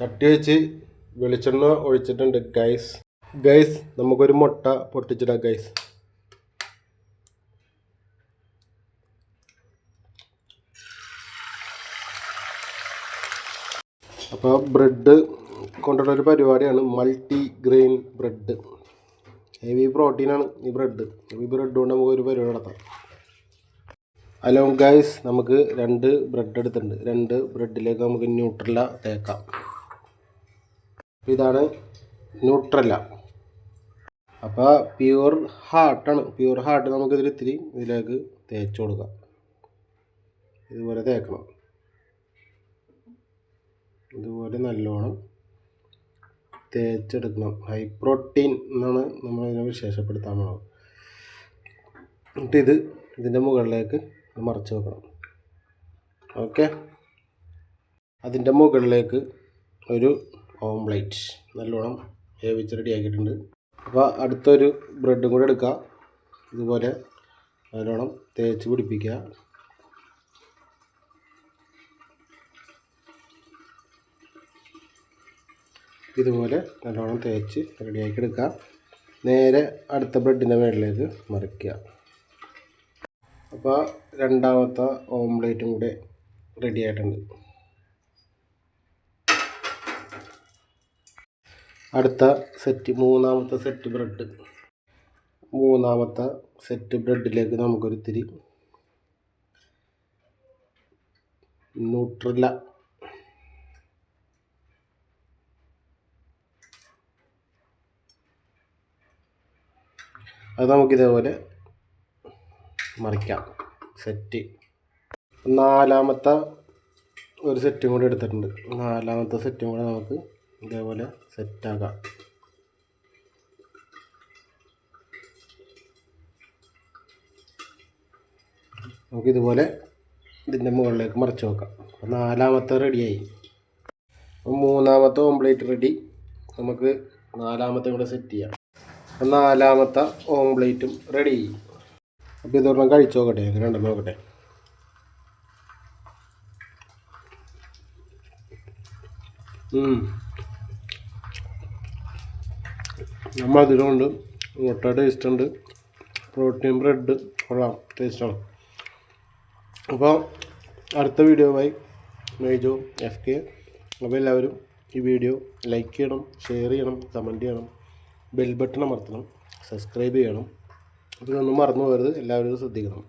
ചട്ടി വെച്ച് വെളിച്ചെണ്ണ ഒഴിച്ചിട്ടുണ്ട് ഗൈസ് ഗൈസ് നമുക്കൊരു മുട്ട പൊട്ടിച്ചിടാം ഗൈസ് അപ്പോൾ ബ്രെഡ് കൊണ്ടുള്ള ഒരു പരിപാടിയാണ് മൾട്ടി ഗ്രെയിൻ ബ്രെഡ് ഹെവി പ്രോട്ടീനാണ് ഈ ബ്രെഡ്. ഈ ബ്രെഡ് കൊണ്ട് നമുക്ക് ഒരു പരിപാടി നടത്താം. ഹലോ ഗൈസ് നമുക്ക് രണ്ട് ബ്രെഡ് എടുത്തിട്ടുണ്ട്. രണ്ട് ബ്രെഡിലേക്ക് നമുക്ക് ന്യൂട്രല തേക്കാം. ഇതാണ് ന്യൂട്രല്ല അപ്പോൾ പ്യൂർ ഹാർട്ടാണ്. പ്യൂർ ഹാർട്ട് നമുക്കിതിൽ ഇത്തിരി ഇതിലേക്ക് തേച്ച് കൊടുക്കാം. ഇതുപോലെ തേക്കണം. ഇതുപോലെ നല്ലോണം തേച്ചെടുക്കണം. ഹൈ പ്രോട്ടീൻ എന്നാണ് നമ്മളതിനെ വിശേഷപ്പെടുത്താൻ പോണത്. എന്നിട്ട് ഇത് ഇതിന്റെ മുകളിലേക്ക് മറച്ച് വെക്കണം. ഓക്കെ? അതിന്റെ മുകളിലേക്ക് ഒരു ഓംപ്ലേറ്റ്. നല്ലോണം വേവിച്ച് റെഡി ആക്കിയിട്ടുണ്ട്. അപ്പോൾ അടുത്തൊരു ബ്രെഡും കൂടെ എടുക്കുക ഇതുപോലെ നല്ലോണം തേച്ച് പിടിപ്പിക്കുക. ഇതുപോലെ നല്ലോണം തേച്ച് റെഡിയാക്കി എടുക്കുക. നേരെ അടുത്ത ബ്രെഡിന്റെ മുകളിലേക്ക് മറിക്കുക. അപ്പോൾ രണ്ടാമത്തെ ഓംലേറ്റും കൂടെ റെഡി ആയിട്ടുണ്ട്. അടുത്ത സെറ്റ് മൂന്നാമത്തെ സെറ്റ് ബ്രെഡ് മൂന്നാമത്തെ സെറ്റ് ബ്രെഡിലേക്ക് നമുക്കൊരിത്തിരി ന്യൂട്രല്ല അത് നമുക്കിതേപോലെ മറിക്കാം. സെറ്റ് നാലാമത്തെ ഒരു സെറ്റും കൂടി എടുത്തിട്ടുണ്ട്. നാലാമത്തെ സെറ്റും കൂടെ നമുക്ക് ഇതേപോലെ സെറ്റാക്കാം നമുക്കിതുപോലെ ഇതിന്റെ മുകളിലേക്ക് മറിച്ച് വെക്കാം. അപ്പോൾ നാലാമത്തെ റെഡിയായി. അപ്പോൾ മൂന്നാമത്തെ ഓംപ്ലേറ്റ് റെഡി. നമുക്ക് നാലാമത്തെ കൂടെ സെറ്റ് ചെയ്യാം. അപ്പം നാലാമത്തെ ഓംപ്ലേറ്റും റെഡി. അപ്പോൾ ഇതൊരെണ്ണം കഴിച്ചു നോക്കട്ടെ. ഉണ്ടെന്ന് നോക്കട്ടെ. ഉം. നമ്മൾ അതിലുണ്ട് മുട്ട ടേസ്റ്റ് ഉണ്ട് പ്രോട്ടീൻ ബ്രെഡ് കൊള്ളാം ടേസ്റ്റാണ് അപ്പോൾ അടുത്ത വീഡിയോയുമായി മേജോ എഫ് കെ അപ്പോൾ എല്ലാവരും ഈ വീഡിയോ ലൈക്ക് ചെയ്യണം ഷെയർ ചെയ്യണം കമന്റ് ചെയ്യണം ബെൽ ബട്ടൺ അമർത്തണം സബ്സ്ക്രൈബ് ചെയ്യണം. ഇതൊന്നും മറന്നു പോകരുത്. എല്ലാവരും ശ്രദ്ധിക്കണം.